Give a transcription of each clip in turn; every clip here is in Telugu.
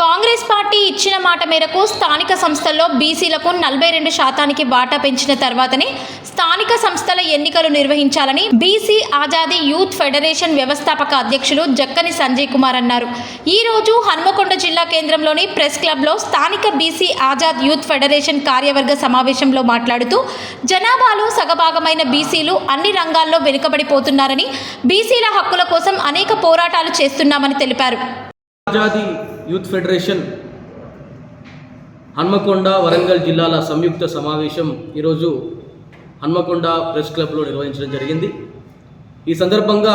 కాంగ్రెస్ పార్టీ ఇచ్చిన మాట మేరకు స్థానిక సంస్థల్లో బీసీలకు నలభై రెండు శాతానికి వాటా పెంచిన తర్వాతనే స్థానిక సంస్థల ఎన్నికలు నిర్వహించాలని బీసీ ఆజాదీ యూత్ ఫెడరేషన్ వ్యవస్థాపక అధ్యక్షులు జక్కని సంజయ్ కుమార్ అన్నారు. ఈ రోజు హన్మకొండ జిల్లా కేంద్రంలోని ప్రెస్ క్లబ్లో స్థానిక బీసీ ఆజాద్ యూత్ ఫెడరేషన్ కార్యవర్గ సమావేశంలో మాట్లాడుతూ జనాభాలో సగభాగమైన బీసీలు అన్ని రంగాల్లో వెనుకబడిపోతున్నారని బీసీల హక్కుల కోసం అనేక పోరాటాలు చేస్తున్నామని తెలిపారు. ఆజాదీ యూత్ ఫెడరేషన్ హన్మకొండ వరంగల్ జిల్లాల సంయుక్త సమావేశం ఈరోజు హన్మకొండ ప్రెస్ క్లబ్లో నిర్వహించడం జరిగింది. ఈ సందర్భంగా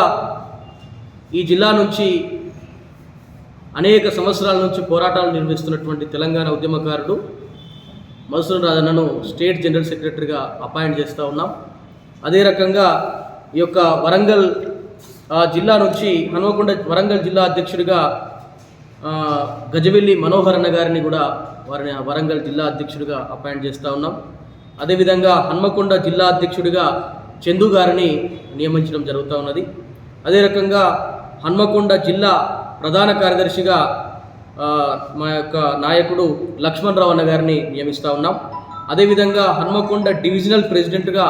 ఈ జిల్లా నుంచి అనేక సంవత్సరాల నుంచి పోరాటాలు నిర్వహిస్తున్నటువంటి తెలంగాణ ఉద్యమకారుడు మధుసూదన్ రాజన్నను స్టేట్ జనరల్ సెక్రటరీగా అపాయింట్ చేస్తూ ఉన్నాం. అదే రకంగా ఈ యొక్క వరంగల్ ఆ, జిల్లా నుంచి హన్మకొండ వరంగల్ జిల్లా అధ్యక్షుడిగా గజవెల్లి మనోహరన్న గారిని కూడా వారిని వరంగల్ జిల్లా అధ్యక్షుడిగా అపాయింట్ చేస్తూ ఉన్నాం. అదేవిధంగా హన్మకొండ జిల్లా అధ్యక్షుడిగా చందు గారిని నియమించడం జరుగుతూ ఉన్నది. అదే రకంగా హన్మకొండ జిల్లా ప్రధాన కార్యదర్శిగా మా యొక్క నాయకుడు లక్ష్మణ్ రావు అన్న గారిని నియమిస్తూ ఉన్నాం. అదేవిధంగా హన్మకొండ డివిజనల్ ప్రెసిడెంట్గా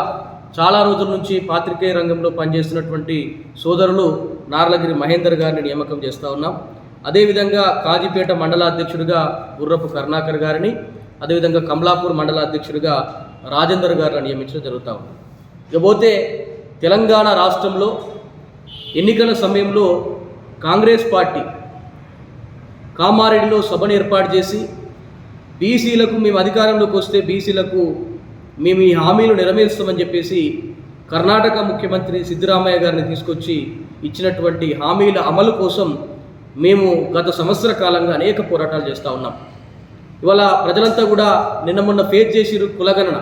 చాలా రోజుల నుంచి పాత్రికేయ రంగంలో పనిచేస్తున్నటువంటి సోదరులు నార్లగిరి మహేందర్ గారిని నియామకం చేస్తూ ఉన్నాం. అదేవిధంగా కాజీపేట మండల అధ్యక్షుడిగా గుర్రపు కరుణాకర్ గారిని అదేవిధంగా కమలాపూర్ మండల అధ్యక్షుడిగా రాజేందర్ గారిని నియమించడం జరుగుతూ ఉంది. ఇకపోతే తెలంగాణ రాష్ట్రంలో ఎన్నికల సమయంలో కాంగ్రెస్ పార్టీ కామారెడ్డిలో సభను ఏర్పాటు చేసి బీసీలకు మేము అధికారంలోకి వస్తే బీసీలకు మేము ఈ హామీలు నెరవేరుస్తామని చెప్పేసి కర్ణాటక ముఖ్యమంత్రి సిద్ధరామయ్య గారిని తీసుకొచ్చి ఇచ్చినటువంటి హామీల అమలు కోసం మేము గత సంవత్సర కాలంగా అనేక పోరాటాలు చేస్తూ ఉన్నాం. ఇవాళ ప్రజలంతా కూడా నిన్న మొన్న ఫేస్ చేసిరు కులగణన.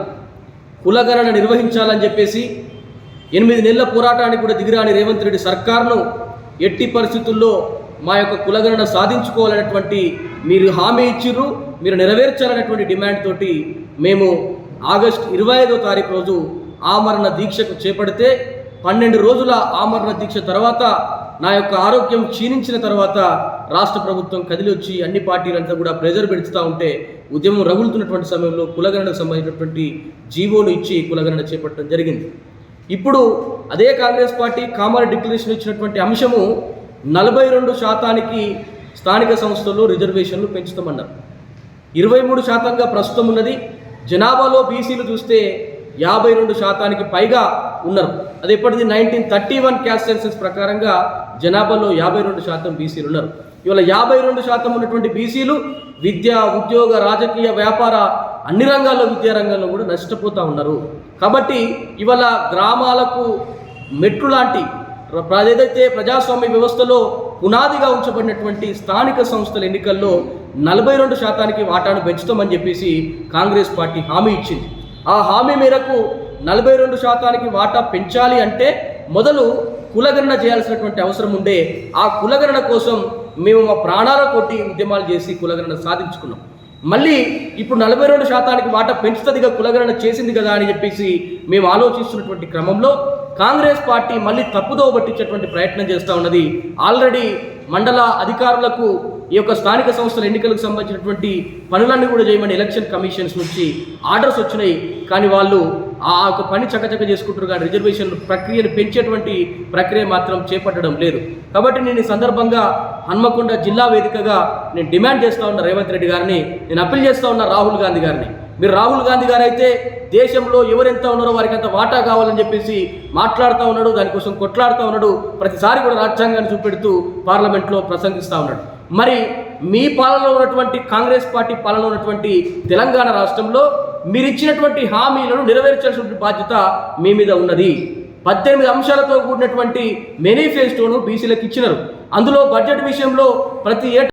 కులగణన నిర్వహించాలని చెప్పేసి ఎనిమిది నెలల పోరాటానికి కూడా దిగిరాని రేవంత్ రెడ్డి సర్కార్ను ఎట్టి పరిస్థితుల్లో మా యొక్క కులగణన సాధించుకోవాలనేటువంటి మీరు హామీ ఇచ్చిర్రు మీరు నెరవేర్చాలనేటువంటి డిమాండ్ తోటి మేము ఆగస్టు ఇరవై ఐదో తారీఖు రోజు ఆమరణ దీక్షకు చేపడితే పన్నెండు రోజుల ఆమరణ దీక్ష తర్వాత నా యొక్క ఆరోగ్యం క్షీణించిన తర్వాత రాష్ట్ర ప్రభుత్వం కదిలి వచ్చి అన్ని పార్టీలంతా కూడా ప్రెజర్ పెంచుతూ ఉంటే ఉద్యమం రగులుతున్నటువంటి సమయంలో కులగణకు సంబంధించినటువంటి జీవోను ఇచ్చి కులగణన చేపట్టడం జరిగింది. ఇప్పుడు అదే కాంగ్రెస్ పార్టీ కామన్ డిక్లరేషన్ ఇచ్చినటువంటి అంశము నలభై రెండు శాతానికి స్థానిక సంస్థల్లో రిజర్వేషన్లు పెంచుతామన్నారు. ఇరవై మూడు శాతంగా ప్రస్తుతం ఉన్నది. జనాభాలో బీసీలు చూస్తే యాభై రెండు శాతానికి పైగా ఉన్నారు. అది ఎప్పటిది nineteen thirty one caste census ప్రకారంగా జనాభాలో యాభై రెండు శాతం బీసీలు ఉన్నారు. ఇవాళ యాభై రెండు శాతం ఉన్నటువంటి బీసీలు విద్య ఉద్యోగ రాజకీయ వ్యాపార అన్ని రంగాల్లో విద్యా రంగంలో కూడా నష్టపోతూ ఉన్నారు. కాబట్టి ఇవాళ గ్రామాలకు మెట్లు లాంటి ఏదైతే ప్రజాస్వామ్య వ్యవస్థలో పునాదిగా ఉంచబడినటువంటి స్థానిక సంస్థల ఎన్నికల్లో నలభై రెండు శాతానికి వాటాను పెంచుతామని చెప్పేసి కాంగ్రెస్ పార్టీ హామీ ఇచ్చింది. ఆ హామీ మేరకు నలభై రెండు శాతానికి వాటా పెంచాలి అంటే మొదలు కులగణన చేయాల్సినటువంటి అవసరం ఉండే ఆ కులగణన కోసం మేము మా ప్రాణాల కొట్టి ఉద్యమాలు చేసి కులగణన సాధించుకున్నాం. మళ్ళీ ఇప్పుడు నలభై రెండు శాతానికి వాటా పెంచుతుందిగా కులగణన చేసింది కదా అని చెప్పేసి మేము ఆలోచిస్తున్నటువంటి క్రమంలో కాంగ్రెస్ పార్టీ మళ్ళీ తప్పుదోవ పట్టించేటువంటి ప్రయత్నం చేస్తూ ఉన్నది. ఆల్రెడీ మండల అధికారులకు ఈ యొక్క స్థానిక సంస్థల ఎన్నికలకు సంబంధించినటువంటి పనులన్నీ కూడా చేయమని ఎలక్షన్ కమిషన్స్ నుంచి ఆర్డర్స్ వచ్చినాయి. కానీ వాళ్ళు ఆ యొక్క పని చకచక చేసుకుంటారు కానీ రిజర్వేషన్ ప్రక్రియను పెంచేటువంటి ప్రక్రియ మాత్రం చేపట్టడం లేదు. కాబట్టి నేను ఈ సందర్భంగా హన్మకొండ జిల్లా వేదికగా నేను డిమాండ్ చేస్తూ ఉన్న రేవంత్ రెడ్డి గారిని. నేను అప్పీల్ చేస్తూ ఉన్న రాహుల్ గాంధీ గారిని. మీరు రాహుల్ గాంధీ గారు అయితే దేశంలో ఎవరెంత ఉన్నారో వారికి అంత వాటా కావాలని చెప్పేసి మాట్లాడుతూ ఉన్నాడు దానికోసం కొట్లాడుతూ ఉన్నాడు ప్రతిసారి కూడా రాజ్యాంగాన్ని చూపెడుతూ పార్లమెంట్లో ప్రసంగిస్తూ ఉన్నాడు. మరి మీ పాలనలో ఉన్నటువంటి కాంగ్రెస్ పార్టీ పాలనలో ఉన్నటువంటి తెలంగాణ రాష్ట్రంలో మీరు ఇచ్చినటువంటి హామీలను నెరవేర్చాల్సిన బాధ్యత మీ మీద ఉన్నది. పద్దెనిమిది అంశాలతో కూడినటువంటి మేనిఫెస్టోను బీసీలకు ఇచ్చినారు. అందులో బడ్జెట్ విషయంలో ప్రతి ఏటా